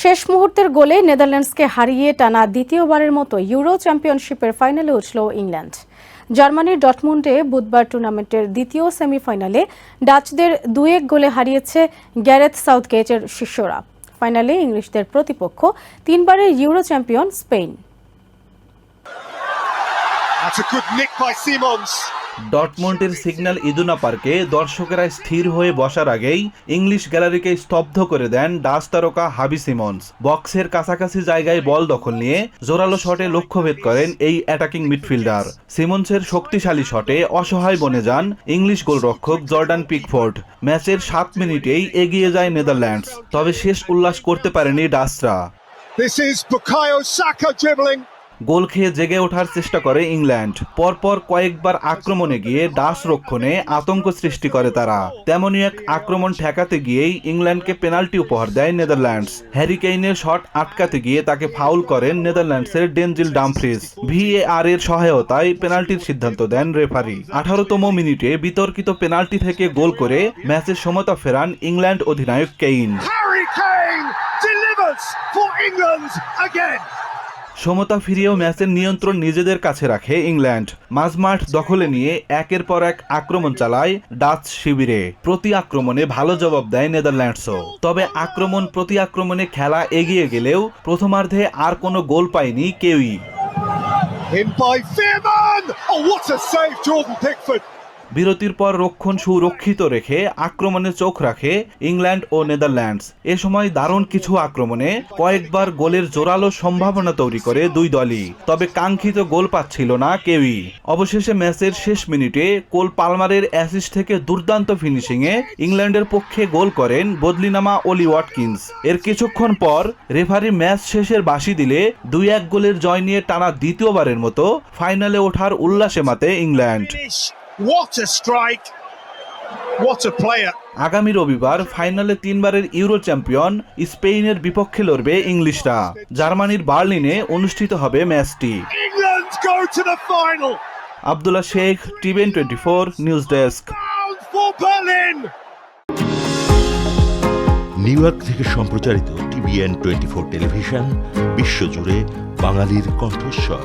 শেষ মুহূর্তের গোলে নেদারল্যান্ডসকে হারিয়ে টানা দ্বিতীয়বারের মতো ইউরো চ্যাম্পিয়নশিপের ফাইনালে উঠল ইংল্যান্ড। জার্মানির ডটমুন্ডে বুধবার টুর্নামেন্টের দ্বিতীয় সেমিফাইনালে ডাচদের দুই এক গোলে হারিয়েছে গ্যারেথ সাউথগেটের শিষ্যরা। ফাইনালে ইংলিশদের প্রতিপক্ষ তিনবারের Euro champion Spain. That's a good nick by Simons. ডটমন্টের সিগন্যাল ইদুনা পার্কে দর্শকেরা স্থির হয়ে বসার আগেই ইংলিশ গ্যালারিকে স্তব্ধ করে দেন ডাস তারকা হাবি সিমন্স। বক্সের কাছাকাছি জায়গায় বল দখল নিয়ে জোরালো শটে লক্ষ্যভেদ করেন এই অ্যাটাকিং মিডফিল্ডার। সিমন্সের শক্তিশালী শটে অসহায় বনে যান ইংলিশ গোলরক্ষক জর্ডান পিকফোর্ড। ম্যাচের সাত মিনিটেই এগিয়ে যায় নেদারল্যান্ডস, তবে শেষ উল্লাস করতে পারেনি ডাসরা This is Bukayo Saka dribbling. গোল খেয়ে জেগে ওঠার চেষ্টা করে ইংল্যান্ড। পরপর কয়েকবার আক্রমণে গিয়ে ডাস রক্ষণে আতঙ্ক সৃষ্টি করে তারা। তেমনই এক আক্রমণ ঠেকাতে গিয়েই ইংল্যান্ডকে পেনাল্টি উপহার দেয় নেদারল্যান্ডস। হ্যারি কেইনের শট আটকাতে গিয়ে তাকে ফাউল করেন নেদারল্যান্ডসের ডেনজিল ডামফ্রিজ। ভিএআর এর সহায়তায় পেনাল্টির সিদ্ধান্ত দেন রেফারি। আঠারোতম মিনিটে বিতর্কিত পেনাল্টি থেকে গোল করে ম্যাচের সমতা ফেরান ইংল্যান্ড অধিনায়ক কেইন। For England again. সমতা ফিরিয়েও ম্যাচের নিয়ন্ত্রণ নিজেদের কাছে রাখে ইংল্যান্ড মাঝমাঠ দখলে নিয়ে একের পর এক আক্রমণ চালায় ডাচ শিবিরে প্রতি আক্রমণে ভালো জবাব দেয় নেদারল্যান্ডসও তবে আক্রমণ প্রতি আক্রমণে খেলা এগিয়ে গেলেও প্রথমার্ধে আর কোনো গোল পায়নি কেউই In by. Oh, what a save, Jordan Pickford. বিরতির পর রক্ষণ সুরক্ষিত রেখে আক্রমণে চোখ রাখে ইংল্যান্ড ও নেদারল্যান্ডস। এ সময় দারুণ কিছু আক্রমণে কয়েকবার গোলের জোরালো সম্ভাবনা তৈরি করে দুই দলই, তবে কাঙ্ক্ষিত গোল পাচ্ছিল না কেউই। অবশেষে ম্যাচের শেষ মিনিটে কোল পালমারের অ্যাসিস্ট থেকে দুর্দান্ত ফিনিশিংয়ে ইংল্যান্ডের পক্ষে গোল করেন বদলিনামা ওলি ওয়াটকিন্স। এর কিছুক্ষণ পর রেফারি ম্যাচ শেষের বাঁশি দিলে দুই এক গোলের জয় নিয়ে টানা দ্বিতীয়বারের মতো ফাইনালে ওঠার উল্লাসে মাতে England. What a strike. What a player. আগামী রবিবার ফাইনালে তিনবারের ইউরো চ্যাম্পিয়ন স্পেনের বিপক্ষে লড়বে ইংলিশরা জার্মানির বার্লিনে অনুষ্ঠিত হবে ম্যাচটি. Abdullah Sheikh TVN twenty four news desk. New York থেকে সম্প্রচারিত টিভিএন টোয়েন্টি ফোর টেলিভিশন বিশ্বজুড়ে বাঙালির কণ্ঠস্বর